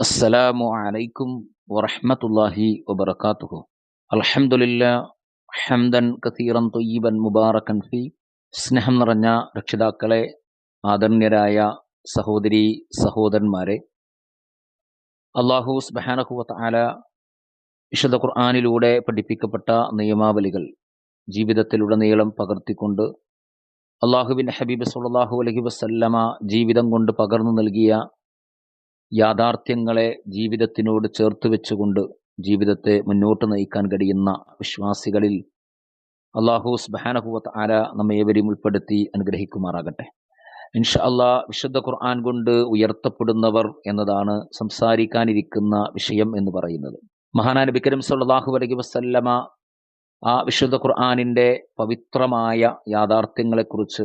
അസ്സലാമു അലൈക്കും വറഹ്മത്തുള്ളാഹി വബറകാതുഹു. അൽഹംദുലില്ലാ ഹംദൻ കസീറൻ ത്വയ്യിബൻ മുബാറകൻ ഫി സ്നേഹം നിറഞ്ഞ രക്ഷിതാക്കളെ ആദരണീയരായ സഹോദരി സഹോദരന്മാരെ. അള്ളാഹു സുബ്ഹാനഹുവ ആല വിശുദ്ധ ഖുർആനിലൂടെ പഠിപ്പിക്കപ്പെട്ട നിയമാവലികൾ ജീവിതത്തിലുടനീളം പകർത്തിക്കൊണ്ട് അള്ളാഹുബിൻ ഹബീബ് സുല്ലാഹു അലൈഹി വസല്ലമ ജീവിതം കൊണ്ട് പകർന്നു നൽകിയ യാഥാർത്ഥ്യങ്ങളെ ജീവിതത്തിനോട് ചേർത്ത് വെച്ചുകൊണ്ട് ജീവിതത്തെ മുന്നോട്ട് നയിക്കാൻ കഴിയുന്ന വിശ്വാസികളിൽ അള്ളാഹു സ്ബഹാനഹുവത്ത് ആര നമ്മേവരെയും ഉൾപ്പെടുത്തി അനുഗ്രഹിക്കുമാറാകട്ടെ. ഇൻഷ അള്ളാ വിശുദ്ധ ഖുർആൻ കൊണ്ട് ഉയർത്തപ്പെടുന്നവർ എന്നതാണ് സംസാരിക്കാനിരിക്കുന്ന വിഷയം എന്ന് പറയുന്നത്. നബി കരീം സല്ലല്ലാഹു അലൈഹി വസല്ലമ ആ വിശുദ്ധ ഖുർആാനിന്റെ പവിത്രമായ യാഥാർത്ഥ്യങ്ങളെക്കുറിച്ച്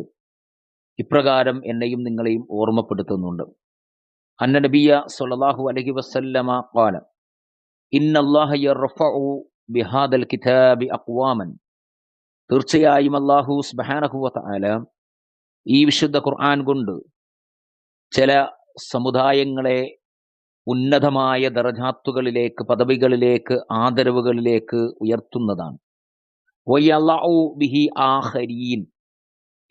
ഇപ്രകാരം എന്നെയും നിങ്ങളെയും ഓർമ്മപ്പെടുത്തുന്നുണ്ട്. അന്ന നബിയ സല്ലല്ലാഹു അലഹി വസ്ല്ലമ യർഫഉ ബിഹാദൽ കിതാബി അഖ്വാമൻ. തീർച്ചയായും അല്ലാഹു സുബ്ഹാനഹു വതആല ഈ വിശുദ്ധ ഖുർആൻ കൊണ്ട് ചില സമുദായങ്ങളെ ഉന്നതമായ ദർജാത്തുകളിലേക്ക് പദവികളിലേക്ക് ആദരവുകളിലേക്ക് ഉയർത്തുന്നതാണ്. വയല്ലഉ ബിഹി ആഖരീൻ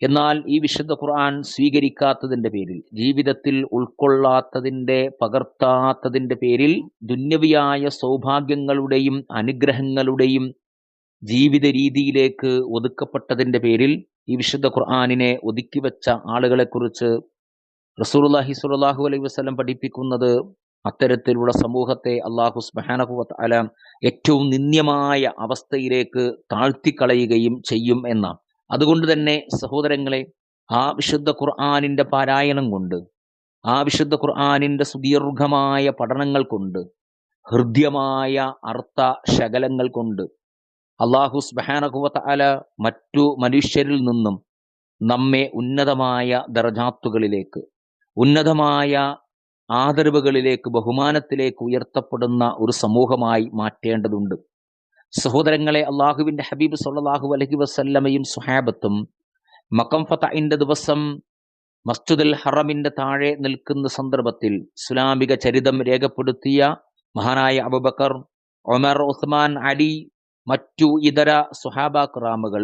എന്നാൽ ഈ വിശുദ്ധ ഖുർആൻ സ്വീകരിക്കാത്തതിന്റെ പേരിൽ ജീവിതത്തിൽ ഉൾക്കൊള്ളാത്തതിന്റെ പകർത്താത്തതിന്റെ പേരിൽ ദുന്യവിയായ സൗഭാഗ്യങ്ങളുടെയും അനുഗ്രഹങ്ങളുടെയും ജീവിത രീതിയിലേക്ക് ഒതുക്കപ്പെട്ടതിന്റെ പേരിൽ ഈ വിശുദ്ധ ഖുർആാനിനെ ഒതുക്കി വെച്ച ആളുകളെക്കുറിച്ച് റസൂലുള്ളാഹി സ്വല്ലല്ലാഹു അലൈഹി വസ്ലം പഠിപ്പിക്കുന്നത് അത്തരത്തിലുള്ള സമൂഹത്തെ അള്ളാഹു സ്ബഹാനഹുവത്ത് അല ഏറ്റവും നിന്ദ്യമായ അവസ്ഥയിലേക്ക് താഴ്ത്തിക്കളയുകയും ചെയ്യും എന്നാണ്. അതുകൊണ്ട് തന്നെ സഹോദരങ്ങളെ ആ വിശുദ്ധ ഖുർആാനിന്റെ പാരായണം കൊണ്ട് ആ വിശുദ്ധ ഖുർആാനിന്റെ സുദീർഘമായ പഠനങ്ങൾ കൊണ്ട് ഹൃദ്യമായ അർത്ഥ ശകലങ്ങൾ കൊണ്ട് അള്ളാഹു സ്ബഹാനകുവത്ത അല മറ്റു മനുഷ്യരിൽ നിന്നും നമ്മെ ഉന്നതമായ ദർജാത്തുകളിലേക്ക് ഉന്നതമായ ആദരവുകളിലേക്ക് ബഹുമാനത്തിലേക്ക് ഉയർത്തപ്പെടുന്ന ഒരു സമൂഹമായി മാറ്റേണ്ടതുണ്ട്. സഹോദരങ്ങളെ അള്ളാഹുവിന്റെ ഹബീബ് സല്ലാഹു അലഹി വസല്ലമയും സുഹാബത്തും മക്കം ഫതഇന്റെ ദിവസം മസ്ജിദുൽ ഹറമിന്റെ താഴെ നിൽക്കുന്ന സന്ദർഭത്തിൽ ഇസ്ലാമിക ചരിതം രേഖപ്പെടുത്തിയ മഹാനായ അബുബക്കർ ഒമർ ഉസ്മാൻ അലി മറ്റു ഇതര സുഹാബാക്രാമുകൾ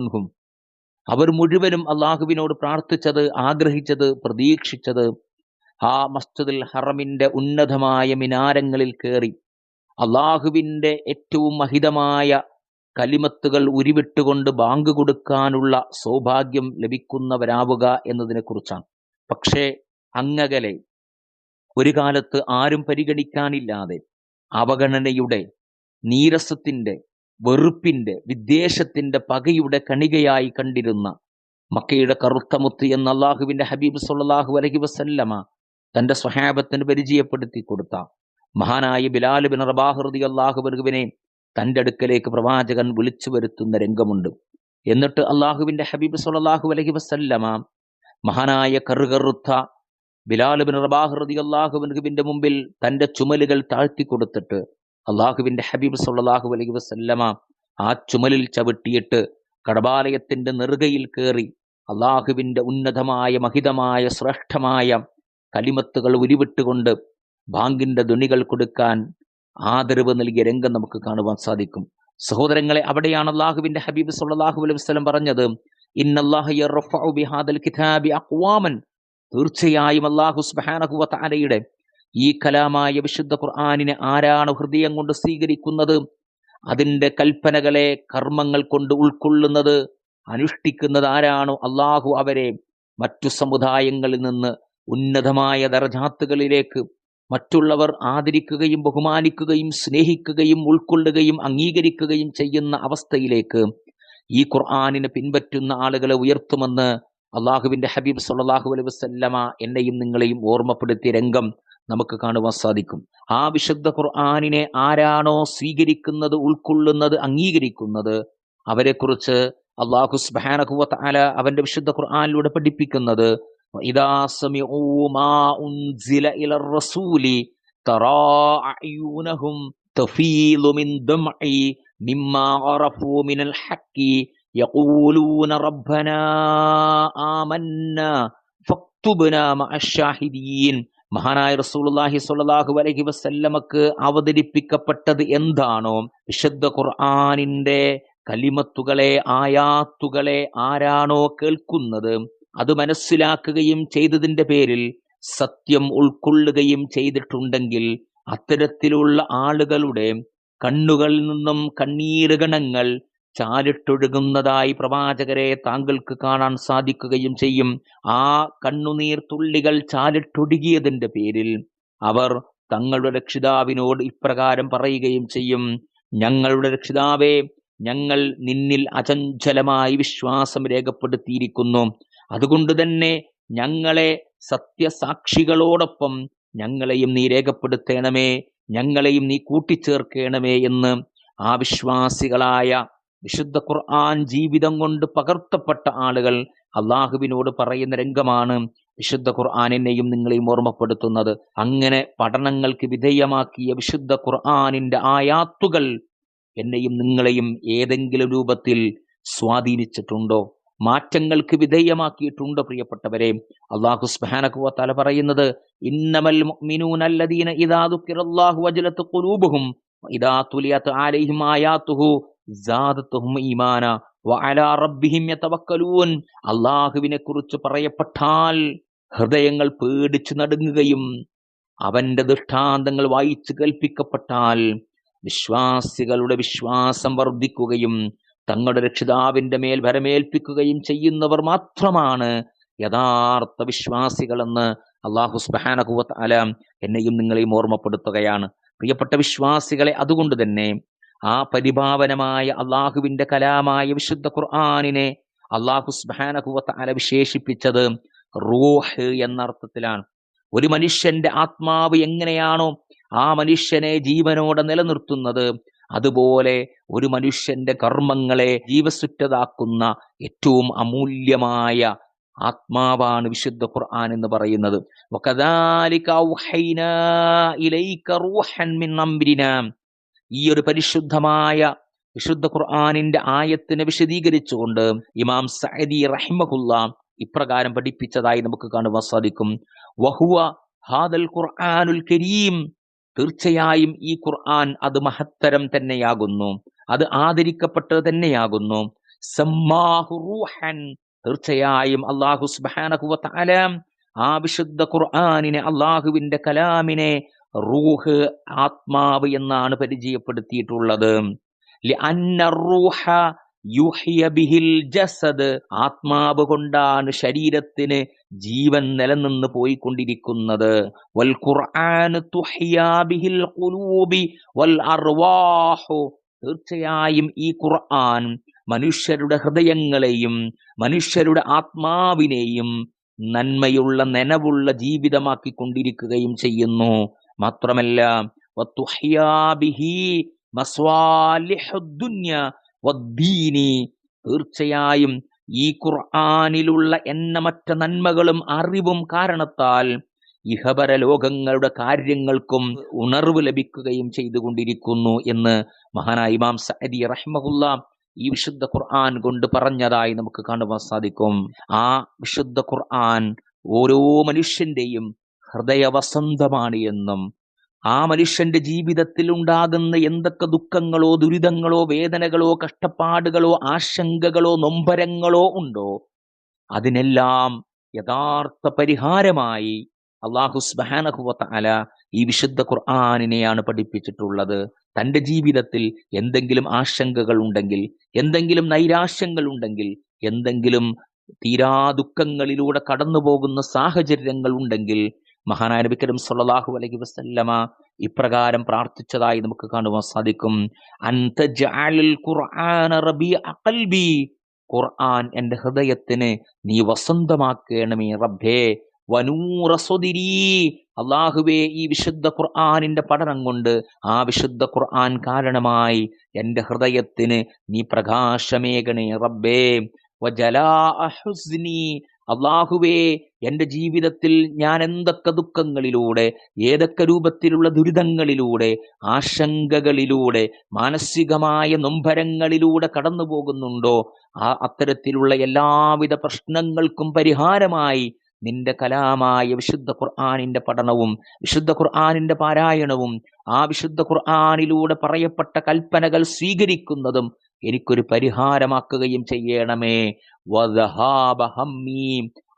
അൻഹും അവർ മുഴുവനും അള്ളാഹുവിനോട് പ്രാർത്ഥിച്ചത് ആഗ്രഹിച്ചത് പ്രതീക്ഷിച്ചത് ആ മസ്ജിദുൽ ഹറമിന്റെ ഉന്നതമായ മിനാരങ്ങളിൽ കയറി അള്ളാഹുവിന്റെ ഏറ്റവും മഹിതമായ കലിമത്തുകൾ ഉരുവിട്ടുകൊണ്ട് ബാങ്ക് കൊടുക്കാനുള്ള സൗഭാഗ്യം ലഭിക്കുന്നവരാവുക എന്നതിനെക്കുറിച്ചാണ്. പക്ഷേ അങ്ങകലെ ഒരു കാലത്ത് ആരും പരിഗണിക്കാനില്ലാതെ അവഗണനയുടെ നീരസത്തിന്റെ വെറുപ്പിന്റെ വിദ്വേഷത്തിന്റെ പകയുടെ കണികയായി കണ്ടിരുന്ന മക്കയുടെ കറുത്തമുത്ത് എന്ന അള്ളാഹുവിന്റെ ഹബീബ് സല്ലാഹു അലഹി വസല്ലമ തന്റെ സ്വഹാബത്തിന് പരിചയപ്പെടുത്തി കൊടുത്ത മഹാനായ ബിലാൽ ബിൻ റബാഹൃതി അള്ളാഹുബർഗുവിനെ തന്റെ അടുക്കലേക്ക് പ്രവാചകൻ വിളിച്ചു വരുത്തുന്ന രംഗമുണ്ട്. എന്നിട്ട് അള്ളാഹുവിന്റെ ഹബീബ് സല്ലാഹു അലഹി വസല്ലമ മഹാനായ കറുകറുത്ത ബിലാൽ ബിൻ റബാഹൃതി അള്ളാഹുബർഗുവിന്റെ മുമ്പിൽ തന്റെ ചുമലുകൾ താഴ്ത്തി കൊടുത്തിട്ട് അള്ളാഹുവിന്റെ ഹബീബ് സല്ലാഹു അലഹി വസല്ലമ ആ ചുമലിൽ ചവിട്ടിയിട്ട് കടബാലയത്തിന്റെ നെറുകയിൽ കയറി അള്ളാഹുവിന്റെ ഉന്നതമായ മഹിതമായ ശ്രേഷ്ഠമായ കലിമത്തുകൾ ഉരുവിട്ടുകൊണ്ട് ബാങ്കിന്റെ ധുനികൾ കൊടുക്കാൻ ആദരവ് നൽകിയ രംഗം നമുക്ക് കാണുവാൻ സാധിക്കും. സഹോദരങ്ങളെ അവിടെയാണ് അള്ളാഹുവിന്റെ ഹബീബ് സല്ലാഹു അലൈഹി വസ്ലം പറഞ്ഞത് തീർച്ചയായും അള്ളാഹു ഈ കലാമായ വിശുദ്ധ ഖുർആാനിനെ ആരാണ് ഹൃദയം കൊണ്ട് സ്വീകരിക്കുന്നത്? അതിന്റെ കൽപ്പനകളെ കർമ്മങ്ങൾ കൊണ്ട് ഉൾക്കൊള്ളുന്നത് അനുഷ്ഠിക്കുന്നത് ആരാണോ? അള്ളാഹു അവരെ മറ്റു സമുദായങ്ങളിൽ നിന്ന് ഉന്നതമായ ദർജാത്തുകളിലേക്ക് മറ്റുള്ളവർ ആദരിക്കുകയും ബഹുമാനിക്കുകയും സ്നേഹിക്കുകയും ഉൾക്കൊള്ളുകയും അംഗീകരിക്കുകയും ചെയ്യുന്ന അവസ്ഥയിലേക്ക് ഈ ഖുർആാനിനെ പിൻപറ്റുന്ന ആളുകളെ ഉയർത്തുമെന്ന് അള്ളാഹുവിന്റെ ഹബീബ് സല്ലാഹു അലൈ വസ്ല്ലമ എന്നെയും നിങ്ങളെയും ഓർമ്മപ്പെടുത്തിയ രംഗം നമുക്ക് കാണുവാൻ സാധിക്കും. ആ വിശുദ്ധ ഖുർആാനിനെ ആരാണോ സ്വീകരിക്കുന്നത് ഉൾക്കൊള്ളുന്നത് അംഗീകരിക്കുന്നത് അവരെക്കുറിച്ച് അള്ളാഹു സ്ബാനഹുവത്ത് അല അവന്റെ വിശുദ്ധ ഖുർആാനിലൂടെ പഠിപ്പിക്കുന്നത് وإذا سمعوا ما أنزل إلى الرسول ترى أعينهم تفيض من دمع مما عرفوا من الحق يقولون ربنا آمنا فاكتبنا مع الشاهدين മഹാനായ റസൂലുള്ളാഹി സ്വല്ലല്ലാഹു അലൈഹി വസല്ലമക്ക് അവതരിപ്പിക്കപ്പെട്ടത് എന്താണോ വിശുദ്ധ ഖുർആനിന്റെ കലിമത്തുകളെ ആയാത്തുകളെ ആരാണോ കേൾക്കുന്നത് അത് മനസ്സിലാക്കുകയും ചെയ്തതിന്റെ പേരിൽ സത്യം ഉൾക്കൊള്ളുകയും ചെയ്തിട്ടുണ്ടെങ്കിൽ അത്തരത്തിലുള്ള ആളുകളുടെ കണ്ണുകളിൽ നിന്നും കണ്ണീരുകണങ്ങൾ ചാലിട്ടൊഴുകുന്നതായി പ്രവാചകരെ താങ്കൾക്ക് കാണാൻ സാധിക്കുകയും ചെയ്യും. ആ കണ്ണുനീർ തുള്ളികൾ ചാലിട്ടൊഴുകിയതിന്റെ പേരിൽ അവർ തങ്ങളുടെ രക്ഷിതാവിനോട് ഇപ്രകാരം പറയുകയും ചെയ്യും. ഞങ്ങളുടെ രക്ഷിതാവേ ഞങ്ങൾ നിന്നിൽ അചഞ്ചലമായി വിശ്വാസം രേഖപ്പെടുത്തിയിരിക്കുന്നു. അതുകൊണ്ട് തന്നെ ഞങ്ങളെ സത്യസാക്ഷികളോടൊപ്പം ഞങ്ങളെയും നീ രേഖപ്പെടുത്തേണമേ ഞങ്ങളെയും നീ കൂട്ടിച്ചേർക്കണമേ എന്ന് ആ വിശ്വാസികളായ വിശുദ്ധ ഖുർആൻ ജീവിതം കൊണ്ട് പകർത്തപ്പെട്ട ആളുകൾ അള്ളാഹുവിനോട് പറയുന്ന രംഗമാണ് വിശുദ്ധ ഖുർആാനിനെയും നിങ്ങളെയും ഓർമ്മപ്പെടുത്തുന്നത്. അങ്ങനെ പഠനങ്ങൾക്ക് വിധേയമാക്കിയ വിശുദ്ധ ഖുർആാനിന്റെ ആയാത്തുകൾ എന്നെയും നിങ്ങളെയും ഏതെങ്കിലും രൂപത്തിൽ സ്വാധീനിച്ചിട്ടുണ്ടോ? മാറ്റങ്ങൾക്ക് വിധേയമാക്കിയിട്ടുണ്ട് പ്രിയപ്പെട്ടവരെ. അള്ളാഹു സുബ്ഹാനഹു തല പറയുന്നത് ഇന്നമൽ മിനൂനല്ലദീന ദുക്കിറല്ലാഹു വജലത്ത് കുലൂബുഹും ഇദാ തുലിയത്ത് ആലൈഹിം ആയാത്തുഹു സാദത്തുഹും ഈമാന വഅലാ റബ്ബിഹിം യതവക്കലൂൻ. അള്ളാഹുവിനെ കുറിച്ച് പറയപ്പെട്ടാൽ ഹൃദയങ്ങൾ പേടിച്ചു നടുങ്ങുകയും അവന്റെ ദൃഷ്ടാന്തങ്ങൾ വായിച്ചു കേൾപ്പിക്കപ്പെട്ടാൽ വിശ്വാസികളുടെ വിശ്വാസം വർദ്ധിക്കുകയും തങ്ങളുടെ രക്ഷിതാവിന്റെ മേൽ ഭരമേൽപ്പിക്കുകയും ചെയ്യുന്നവർ മാത്രമാണ് യഥാർത്ഥ വിശ്വാസികളെന്ന് അള്ളാഹു സ്ബഹാനഹുവത്ത് അലാം എന്നെയും നിങ്ങളെയും ഓർമ്മപ്പെടുത്തുകയാണ്. പ്രിയപ്പെട്ട വിശ്വാസികളെ അതുകൊണ്ട് തന്നെ ആ പരിഭാവനമായ അള്ളാഹുവിന്റെ കലാമായ വിശുദ്ധ ഖുർആാനിനെ അള്ളാഹു സ്ബഹാനഹുവത്ത് അല വിശേഷിപ്പിച്ചത് റൂഹ് എന്നർത്ഥത്തിലാണ് ഒരു മനുഷ്യന്റെ ആത്മാവ് എങ്ങനെയാണോ ആ മനുഷ്യനെ ജീവനോടെ നിലനിർത്തുന്നത് അതുപോലെ ഒരു മനുഷ്യന്റെ കർമ്മങ്ങളെ ജീവസുറ്റതാക്കുന്ന ഏറ്റവും അമൂല്യമായ ആത്മാവാണ് വിശുദ്ധ ഖുർആൻ എന്ന് പറയുന്നത്. ഈ ഒരു പരിശുദ്ധമായ വിശുദ്ധ ഖുർആാനിന്റെ ആയത്തിനെ വിശദീകരിച്ചുകൊണ്ട് ഇമാം സഅദി റഹിമഹുല്ല ഇപ്രകാരം പഠിപ്പിച്ചതായി നമുക്ക് കാണുവാൻ സാധിക്കും. വഹുവ ഹാദൽ ഖുർആാനുൽ കരീം തീർച്ചയായും ഈ ഖുർആൻ അത് മഹത്തരം തന്നെയാകുന്നു. അത് ആദരിക്കപ്പെട്ടത് തന്നെയാകുന്നു. തീർച്ചയായും അള്ളാഹു സുബാനഹുല ആ വിശുദ്ധ ഖുർആാനിനെ അള്ളാഹുവിന്റെ കലാമിനെ റൂഹ് ആത്മാവ് എന്നാണ് പരിചയപ്പെടുത്തിയിട്ടുള്ളത്. റൂഹ യുഹ്യ ബിഹിൽ ജസദ് ആത്മാവ് കൊണ്ടാണ് ശരീരത്തിന് ജീവൻ നിലനിന്ന് പോയിക്കൊണ്ടിരിക്കുന്നത്. വൽ ഖുർആൻ തുഹ്യാ ബിഹിൽ ഖുലൂബി വൽ അർവാഹു. തീർച്ചയായും ഈ ഖുർആൻ മനുഷ്യരുടെ ഹൃദയങ്ങളെയും മനുഷ്യരുടെ ആത്മാവിനെയും നന്മയുള്ള നനവുള്ള ജീവിതമാക്കി കൊണ്ടിരിക്കുകയും ചെയ്യുന്നു. മാത്രമല്ല വദ്ദീനി തീർച്ചയായും ഈ ഖുർആനിലുള്ള എണ്ണമറ്റ നന്മകളും അറിവും കാരണത്താൽ ഇഹപര ലോകങ്ങളുടെ കാര്യങ്ങൾക്കും ഉണർവ് ലഭിക്കുകയും ചെയ്തുകൊണ്ടിരിക്കുന്നു എന്ന് മഹാനായ ഇമാം സഅദി റഹ്മഹുല്ല ഈ വിശുദ്ധ ഖുർആൻ കൊണ്ട് പറഞ്ഞതായി നമുക്ക് കാണുവാൻ സാധിക്കും. ആ വിശുദ്ധ ഖുർആൻ ഓരോ മനുഷ്യന്റെയും ഹൃദയവസന്തമാണ് എന്നും ആ മനുഷ്യന്റെ ജീവിതത്തിൽ ഉണ്ടാകുന്ന എന്തൊക്കെ ദുഃഖങ്ങളോ ദുരിതങ്ങളോ വേദനകളോ കഷ്ടപ്പാടുകളോ ആശങ്കകളോ നൊമ്പരങ്ങളോ ഉണ്ടോ? അതിനെല്ലാം യഥാർത്ഥ പരിഹാരമായി അള്ളാഹു സ്ബഹാനഹുവത്ത അല ഈ വിശുദ്ധ ഖുർആാനിനെയാണ് പഠിപ്പിച്ചിട്ടുള്ളത്. തന്റെ ജീവിതത്തിൽ എന്തെങ്കിലും ആശങ്കകൾ ഉണ്ടെങ്കിൽ എന്തെങ്കിലും നൈരാശ്യങ്ങൾ ഉണ്ടെങ്കിൽ എന്തെങ്കിലും തീരാ ദുഃഖങ്ങളിലൂടെ കടന്നു പോകുന്ന സാഹചര്യങ്ങൾ ഉണ്ടെങ്കിൽ മഹാനായ നബി കരീം സല്ലല്ലാഹു അലൈഹി വസല്ലമ ഇപ്രകാരം പ്രാർത്ഥിച്ചതായി നമുക്ക് കാണുവാൻ സാധിക്കും. അൻത ജഅലുൽ ഖുർആന റബീഅ ഖൽബി. ഖുർആൻ എന്റെ ഹൃദയത്തിന് നീ വസന്തമാക്കണമേ റബ്ബേ. അള്ളാഹുവേ ഈ വിശുദ്ധ ഖുർആനിന്റെ പഠനം കൊണ്ട് ആ വിശുദ്ധ ഖുർആൻ കാരണമായി എന്റെ ഹൃദയത്തിന് നീ പ്രകാശമേകണേ റബ്ബേ. അള്ളാഹുവേ എന്റെ ജീവിതത്തിൽ ഞാൻ എന്തൊക്കെ ദുഃഖങ്ങളിലൂടെ ഏതൊക്കെ രൂപത്തിലുള്ള ദുരിതങ്ങളിലൂടെ ആശങ്കകളിലൂടെ മാനസികമായ നൊമ്പരങ്ങളിലൂടെ കടന്നു പോകുന്നുണ്ടോ ആ അത്തരത്തിലുള്ള എല്ലാവിധ പ്രശ്നങ്ങൾക്കും പരിഹാരമായി നിന്റെ കലാമായ വിശുദ്ധ ഖുർആാനിന്റെ പഠനവും വിശുദ്ധ ഖുർആാനിന്റെ പാരായണവും ആ വിശുദ്ധ ഖുർആാനിലൂടെ പറയപ്പെട്ട കൽപ്പനകൾ സ്വീകരിക്കുന്നതും എനിക്കൊരു പരിഹാരമാക്കുകയും ചെയ്യണമേ.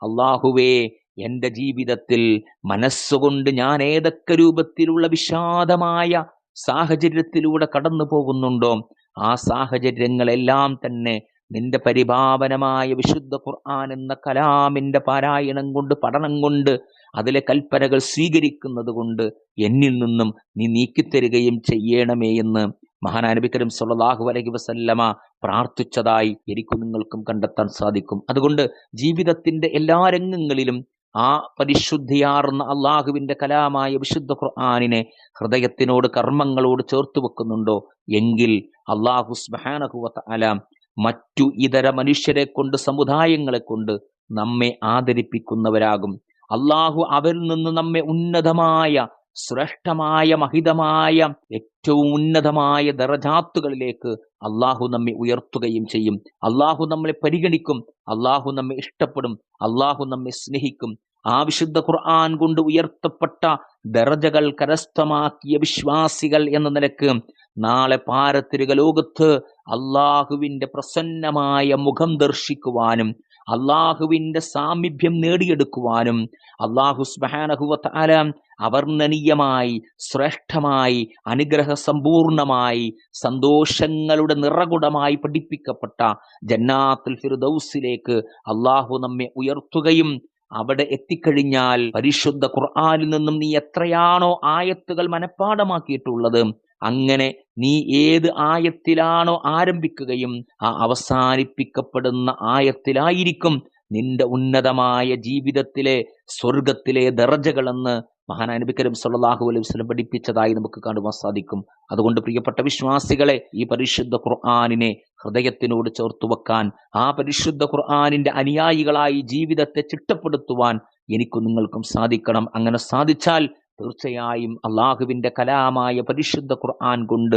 അള്ളാഹുവേ എന്റെ ജീവിതത്തിൽ മനസ്സുകൊണ്ട് ഞാൻ ഏതൊക്കെ രൂപത്തിലുള്ള വിഷാദമായ സാഹചര്യത്തിലൂടെ കടന്നു പോകുന്നുണ്ടോ ആ സാഹചര്യങ്ങളെല്ലാം തന്നെ നിന്റെ പരിപാവനമായ വിശുദ്ധ ഖുർആൻ എന്ന കലാമിന്റെ പാരായണം കൊണ്ട് പഠനം കൊണ്ട് അതിലെ കൽപ്പനകൾ സ്വീകരിക്കുന്നത് കൊണ്ട് എന്നിൽ നിന്നും നീ നീക്കിത്തരികയും ചെയ്യണമേ എന്ന് മഹാനാനബിക്കരും സ്വല്ലല്ലാഹു അലൈഹി വസല്ലമ പ്രാർത്ഥിച്ചതായി എനിക്കും നിങ്ങൾക്കും കണ്ടെത്താൻ സാധിക്കും. അതുകൊണ്ട് ജീവിതത്തിന്റെ എല്ലാ രംഗങ്ങളിലും ആ പരിശുദ്ധിയാർന്ന അള്ളാഹുവിന്റെ കലാമായ വിശുദ്ധ ഖുർആാനിനെ ഹൃദയത്തിനോട് കർമ്മങ്ങളോട് ചേർത്ത് വെക്കുന്നുണ്ടോ? എങ്കിൽ അള്ളാഹു സ്മഹാനഹുവത്ത് അലാം മറ്റു ഇതര മനുഷ്യരെ കൊണ്ട് സമുദായങ്ങളെ കൊണ്ട് നമ്മെ ആദരിപ്പിക്കുന്നവരാകും. അള്ളാഹു അവരിൽ നിന്ന് നമ്മെ ഉന്നതമായ ശ്രേഷ്ഠമായ മഹിതമായ ഏറ്റവും ഉന്നതമായ ദറജാത്തുകളിലേക്ക് അള്ളാഹു നമ്മെ ഉയർത്തുകയും ചെയ്യും. അള്ളാഹു നമ്മളെ പരിഗണിക്കും. അള്ളാഹു നമ്മെ ഇഷ്ടപ്പെടും. അള്ളാഹു നമ്മെ സ്നേഹിക്കും. ആ വിശുദ്ധ ഖുർആൻ കൊണ്ട് ഉയർത്തപ്പെട്ട ദറജകൾ കരസ്ഥമാക്കിയ വിശ്വാസികൾ എന്ന നിലയ്ക്ക് നാളെ പാരത്തിരുക ലോകത്ത് അള്ളാഹുവിന്റെ പ്രസന്നമായ മുഖം ദർശിക്കുവാനും അള്ളാഹുവിന്റെ സാമീപ്യം നേടിയെടുക്കുവാനും അള്ളാഹു സ്മഹാനഹുവത്താല അവർണനീയമായി ശ്രേഷ്ഠമായി അനുഗ്രഹ സമ്പൂർണമായി സന്തോഷങ്ങളുടെ നിറകുടമായി പഠിപ്പിക്കപ്പെട്ട ജന്നാത്തുൽ ഫിർദൌസിലേക്ക് അള്ളാഹു നമ്മെ ഉയർത്തുകയും അവിടെ എത്തിക്കഴിഞ്ഞാൽ പരിശുദ്ധ ഖുർആാനിൽ നിന്നും നീ എത്രയാണോ ആയത്തുകൾ മനഃപ്പാടമാക്കിയിട്ടുള്ളത് അങ്ങനെ നീ ഏത് ആയത്തിലാണോ ആരംഭിക്കുകയും ആ അവസാനിപ്പിക്കപ്പെടുന്ന ആയത്തിലായിരിക്കും നിന്റെ ഉന്നതമായ ജീവിതത്തിലെ സ്വർഗത്തിലെ ദർജകളെന്ന് മഹാനബിക്കരും സല്ലല്ലാഹു അലൈഹി വസല്ലം പഠിപ്പിച്ചതായി നമുക്ക് കാണുവാൻ സാധിക്കും. അതുകൊണ്ട് പ്രിയപ്പെട്ട വിശ്വാസികളെ ഈ പരിശുദ്ധ ഖുർആാനിനെ ഹൃദയത്തിനോട് ചേർത്തു വെക്കാൻ ആ പരിശുദ്ധ ഖുർആാനിന്റെ അനുയായികളായി ജീവിതത്തെ ചിട്ടപ്പെടുത്തുവാൻ എനിക്കും നിങ്ങൾക്കും സാധിക്കണം. അങ്ങനെ സാധിച്ചാൽ തീർച്ചയായും അള്ളാഹുവിന്റെ കലാമായ പരിശുദ്ധ ഖുർആൻ കൊണ്ട്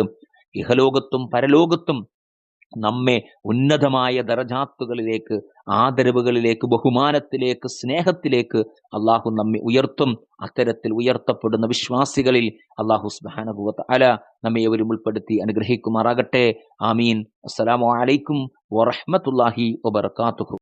ഇഹലോകത്തും പരലോകത്തും നമ്മെ ഉന്നതമായ ദറജാത്തുകളിലേക്ക് ആദരവുകളിലേക്ക് ബഹുമാനത്തിലേക്ക് സ്നേഹത്തിലേക്ക് അള്ളാഹു നമ്മെ ഉയർത്തും. അത്തരത്തിൽ ഉയർത്തപ്പെടുന്ന വിശ്വാസികളിൽ അള്ളാഹു സുബ്ഹാനഹു അല നമ്മെ അവരും ഉൾപ്പെടുത്തി അനുഗ്രഹിക്കുമാറാകട്ടെ. ആമീൻ. അസ്സലാമു അലൈക്കും വറഹ്മത്തുള്ളാഹി വബർക്കാത്തുഹു